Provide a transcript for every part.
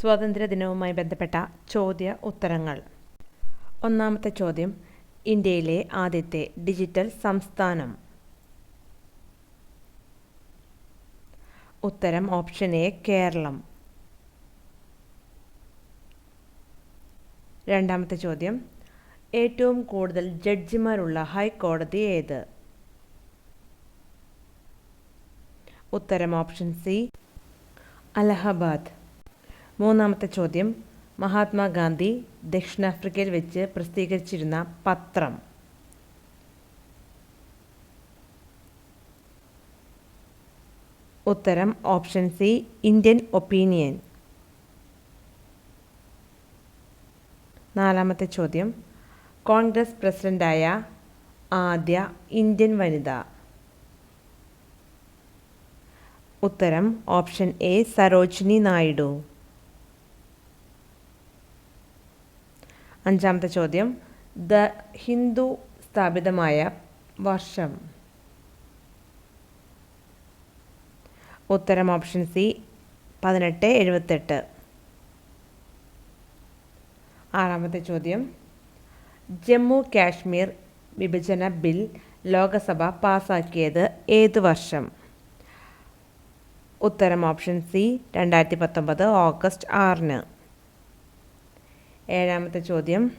സ്വാതന്ത്ര്യദിനവുമായി ബന്ധപ്പെട്ട ചോദ്യ ഉത്തരങ്ങൾ. ഒന്നാമത്തെ ചോദ്യം ഇന്ത്യയിലെ ആദ്യത്തെ ഡിജിറ്റൽ സംസ്ഥാനം. ഉത്തരം ഓപ്ഷൻ എ കേരളം. രണ്ടാമത്തെ ചോദ്യം ഏറ്റവും കൂടുതൽ ജഡ്ജിമാരുള്ള ഹൈക്കോടതി ഏത്? ഉത്തരം ഓപ്ഷൻ സി അലഹബാദ്. മൂന്നാമത്തെ ചോദ്യം. മഹാത്മാഗാന്ധി ദക്ഷിണാഫ്രിക്കയിൽ വെച്ച് പ്രസിദ്ധീകരിച്ചിരുന്ന പത്രം. ഉത്തരം ഓപ്ഷൻ സി ഇന്ത്യൻ ഒപ്പീനിയൻ. നാലാമത്തെ ചോദ്യം. കോൺഗ്രസ് പ്രസിഡന്റായ ആദ്യ ഇന്ത്യൻ വനിത. ഉത്തരം ഓപ്ഷൻ എ സരോജിനി നായിഡു. അഞ്ചാമത്തെ ചോദ്യം. ദ ഹിന്ദു സ്ഥാപിതമായ വർഷം. ഉത്തരം ഓപ്ഷൻ സി പതിനെട്ട് എഴുപത്തെട്ട്. ആറാമത്തെ ചോദ്യം. ജമ്മു കാശ്മീർ വിഭജന ബിൽ ലോകസഭ പാസാക്കിയത് ഏത് വർഷം? ഉത്തരം ഓപ്ഷൻ സി രണ്ടായിരത്തി പത്തൊമ്പത് ഓഗസ്റ്റ് ആറിന്. ഏഴാമത്തെ ചോദ്യം.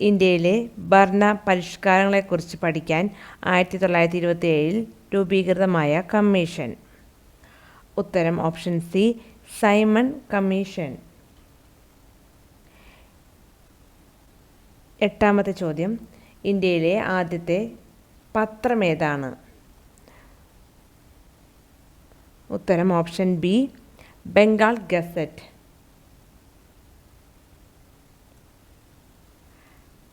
ഇന്ത്യയിലെ ഭരണ പരിഷ്കാരങ്ങളെക്കുറിച്ച് പഠിക്കാൻ ആയിരത്തി തൊള്ളായിരത്തി ഇരുപത്തി ഏഴിൽ രൂപീകൃതമായ കമ്മീഷൻ. ഉത്തരം ഓപ്ഷൻ സി സൈമൺ കമ്മീഷൻ. എട്ടാമത്തെ ചോദ്യം. ഇന്ത്യയിലെ ആദ്യത്തെ പത്രമേതാണ് ഉത്തരം ഓപ്ഷൻ ബി ബംഗാൾ ഗസറ്റ്.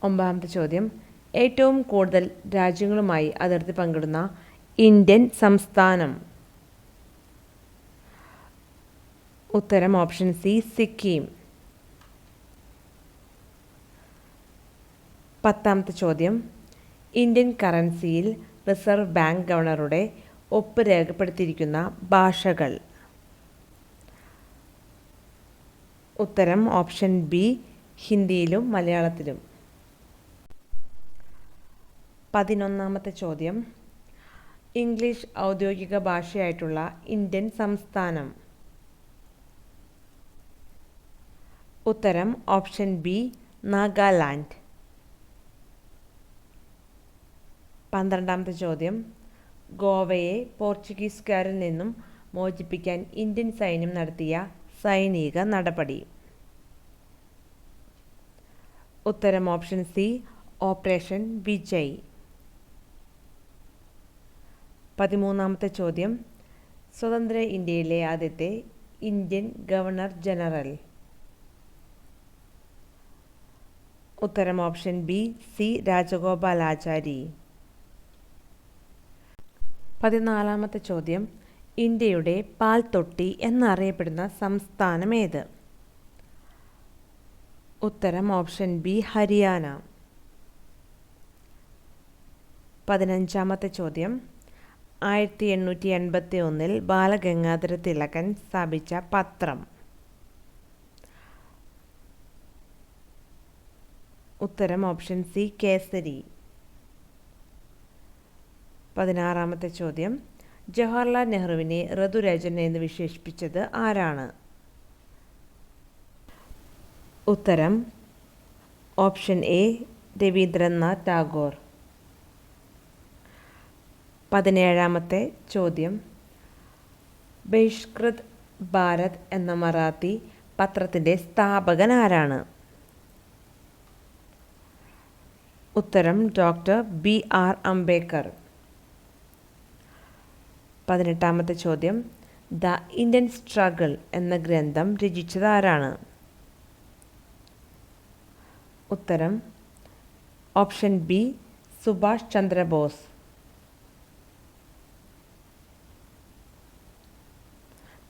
ഒമ്പതാമത്തെ ചോദ്യം. ഏറ്റവും കൂടുതൽ രാജ്യങ്ങളുമായി അതിർത്തി പങ്കിടുന്ന ഇന്ത്യൻ സംസ്ഥാനം. ഉത്തരം ഓപ്ഷൻ സി സിക്കിം. പത്താമത്തെ ചോദ്യം. ഇന്ത്യൻ കറൻസിയിൽ റിസർവ് ബാങ്ക് ഗവർണറുടെ ഒപ്പ് രേഖപ്പെടുത്തിയിരിക്കുന്ന ഭാഷകൾ. ഉത്തരം ഓപ്ഷൻ ബി ഹിന്ദിയിലും മലയാളത്തിലും. പതിനൊന്നാമത്തെ ചോദ്യം. ഇംഗ്ലീഷ് ഔദ്യോഗിക ഭാഷയായിട്ടുള്ള ഇന്ത്യൻ സംസ്ഥാനം. ഉത്തരം ഓപ്ഷൻ ബി നാഗാലാൻഡ്. പന്ത്രണ്ടാമത്തെ ചോദ്യം. ഗോവയെ പോർച്ചുഗീസുകാരിൽ നിന്നും മോചിപ്പിക്കാൻ ഇന്ത്യൻ സൈന്യം നടത്തിയ സൈനിക നടപടി. ഉത്തരം ഓപ്ഷൻ സി ഓപ്പറേഷൻ വിജയ്. പതിമൂന്നാമത്തെ ചോദ്യം. സ്വതന്ത്ര ഇന്ത്യയിലെ ആദ്യത്തെ ഇന്ത്യൻ ഗവർണർ ജനറൽ. ഉത്തരം ഓപ്ഷൻ ബി സി രാജഗോപാലാചാരി. പതിനാലാമത്തെ ചോദ്യം. ഇന്ത്യയുടെ പാൽ തൊട്ടി എന്നറിയപ്പെടുന്ന സംസ്ഥാനം ഏത്? ഉത്തരം ഓപ്ഷൻ ബി ഹരിയാന. പതിനഞ്ചാമത്തെ ചോദ്യം. ആയിരത്തി എണ്ണൂറ്റി എൺപത്തി ഒന്നിൽ ബാലഗംഗാധര തിലകൻ സ്ഥാപിച്ച പത്രം. ഉത്തരം ഓപ്ഷൻ സി കേസരി. പതിനാറാമത്തെ ചോദ്യം. ജവഹർലാൽ നെഹ്റുവിനെ ഋതുരാജൻ എന്ന് വിശേഷിപ്പിച്ചത് ആരാണ്? ഉത്തരം ഓപ്ഷൻ എ രവീന്ദ്രനാഥ് ടാഗോർ. പതിനേഴാമത്തെ ചോദ്യം. ബഹിഷ്കൃത് ഭാരത് എന്ന മറാത്തി പത്രത്തിന്റെ സ്ഥാപകൻ ആരാണ്? ഉത്തരം ഡോക്ടർ ബി ആർ അംബേദ്കർ. പതിനെട്ടാമത്തെ ചോദ്യം. ദ ഇന്ത്യൻ സ്ട്രഗിൾ എന്ന ഗ്രന്ഥം രചിച്ചത് ആരാണ്? ഉത്തരം. Option B Subhash Chandra Bose.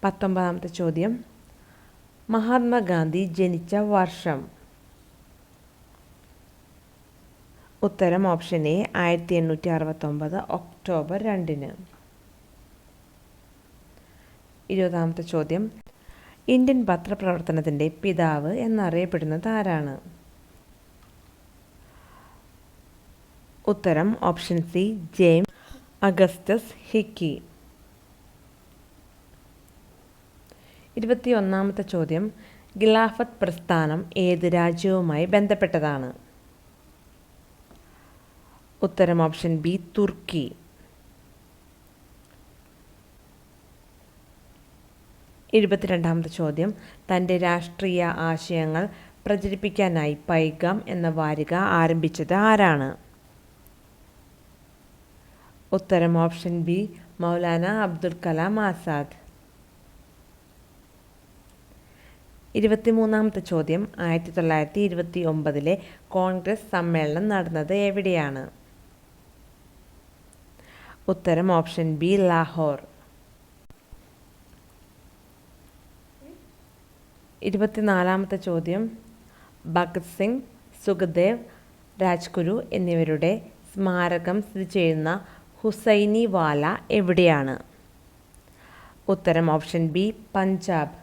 പത്തൊമ്പതാമത്തെ ചോദ്യം. മഹാത്മാഗാന്ധി ജനിച്ച വർഷം. ഉത്തരം ഓപ്ഷൻ എ ആയിരത്തി എണ്ണൂറ്റി അറുപത്തൊമ്പത് ഒക്ടോബർ രണ്ടിന്. ഇരുപതാമത്തെ ചോദ്യം. ഇന്ത്യൻ പത്രപ്രവർത്തനത്തിന്റെ പിതാവ് എന്നറിയപ്പെടുന്നത് ആരാണ്? ഉത്തരം option C James Augustus Hicky. ഇരുപത്തിയൊന്നാമത്തെ ചോദ്യം. ഖിലാഫത്ത് പ്രസ്ഥാനം ഏത് രാജ്യവുമായി ബന്ധപ്പെട്ടതാണ്? ഉത്തരം ഓപ്ഷൻ ബി തുർക്കി. ഇരുപത്തിരണ്ടാമത്തെ ചോദ്യം. തന്റെ രാഷ്ട്രീയ ആശയങ്ങൾ പ്രചരിപ്പിക്കാനായി പൈഗാം എന്ന വാരിക ആരംഭിച്ചത് ആരാണ്? ഉത്തരം ഓപ്ഷൻ ബി മൗലാന അബ്ദുൽ കലാം ആസാദ്. ഇരുപത്തിമൂന്നാമത്തെ ചോദ്യം ആയിരത്തി തൊള്ളായിരത്തി ഇരുപത്തി ഒമ്പതിലെ കോൺഗ്രസ് സമ്മേളനം നടന്നത് എവിടെയാണ്? ഉത്തരം ഓപ്ഷൻ ബി ലാഹോർ. ഇരുപത്തിനാലാമത്തെ ചോദ്യം ഭഗത് സിംഗ് സുഖദേവ് രാജ്ഗുരു എന്നിവരുടെ സ്മാരകം സ്ഥിതി ചെയ്യുന്ന ഹുസൈനി വാല എവിടെയാണ്? ഉത്തരം ഓപ്ഷൻ ബി പഞ്ചാബ്.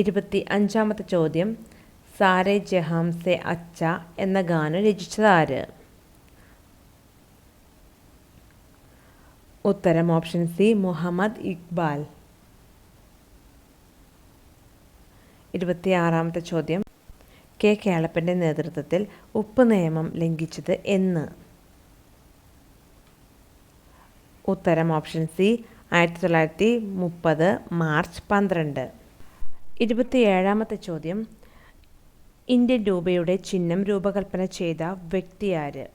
ഇരുപത്തി അഞ്ചാമത്തെ ചോദ്യം സാരേ ജഹാം സെ അച്ച എന്ന ഗാനം രചിച്ചതാര് ഉത്തരം ഓപ്ഷൻ സി മുഹമ്മദ് ഇക്ബാൽ. ഇരുപത്തിയാറാമത്തെ ചോദ്യം കെ കേളപ്പന്റെ നേതൃത്വത്തിൽ ഉപ്പ് നിയമം ലംഘിച്ചത് എന്ന്. ഉത്തരം ഓപ്ഷൻ സി ആയിരത്തി തൊള്ളായിരത്തി മുപ്പത് മാർച്ച് പന്ത്രണ്ട്. ഇരുപത്തിയേഴാമത്തെ ചോദ്യം. ഇന്ത്യൻ രൂപയുടെ ചിഹ്നം രൂപകൽപ്പന ചെയ്ത വ്യക്തി ആര്?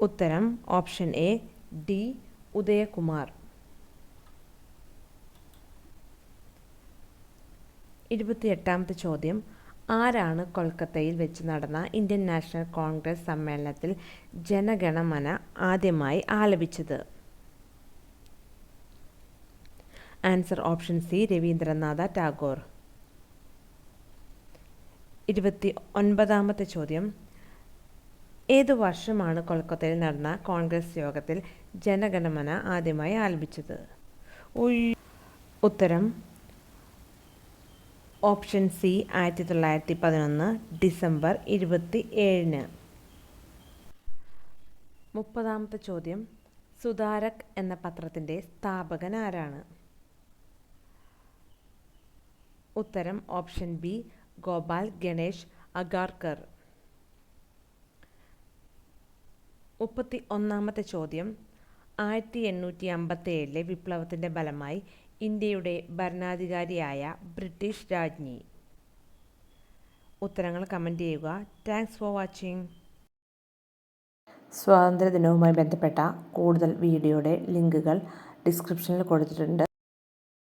ഉത്തരം ഓപ്ഷൻ എ ഡി ഉദയകുമാർ. ഇരുപത്തിയെട്ടാമത്തെ ചോദ്യം. ആരാണ് കൊൽക്കത്തയിൽ വെച്ച് നടന്ന ഇന്ത്യൻ നാഷണൽ കോൺഗ്രസ് സമ്മേളനത്തിൽ ജനഗണമന ആദ്യമായി ആലപിച്ചത്? Answer option C Rabindranath Tagore. ഇരുപത്തി ഒൻപതാമത്തെ ചോദ്യം. ഏത് വർഷമാണ് കൊൽക്കത്തയിൽ നടന്ന കോൺഗ്രസ് യോഗത്തിൽ ജനഗണമന ആദ്യമായി ആലപിച്ചത്? ഉത്തരം ഓപ്ഷൻ സി ആയിരത്തി തൊള്ളായിരത്തി പതിനൊന്ന് ഡിസംബർ ഇരുപത്തി ഏഴിന് മുപ്പതാമത്തെ ചോദ്യം. സുതാരക് എന്ന പത്രത്തിന്റെ സ്ഥാപകൻ ആരാണ്? ഉത്തരം ഓപ്ഷൻ ബി ഗോപാൽ ഗണേഷ് അഗാർക്കർ. മുപ്പത്തി ഒന്നാമത്തെ ചോദ്യം. ആയിരത്തി എണ്ണൂറ്റി അമ്പത്തി ഏഴിലെ വിപ്ലവത്തിന്റെ ഫലമായി ഇന്ത്യയുടെ ഭരണാധികാരിയായ ബ്രിട്ടീഷ് രാജ്ഞി. ഉത്തരങ്ങൾ കമന്റ് ചെയ്യുക. താങ്ക്സ് ഫോർ വാച്ചിങ് സ്വാതന്ത്ര്യദിനവുമായി ബന്ധപ്പെട്ട കൂടുതൽ വീഡിയോയുടെ ലിങ്കുകൾ ഡിസ്ക്രിപ്ഷനിൽ കൊടുത്തിട്ടുണ്ട്.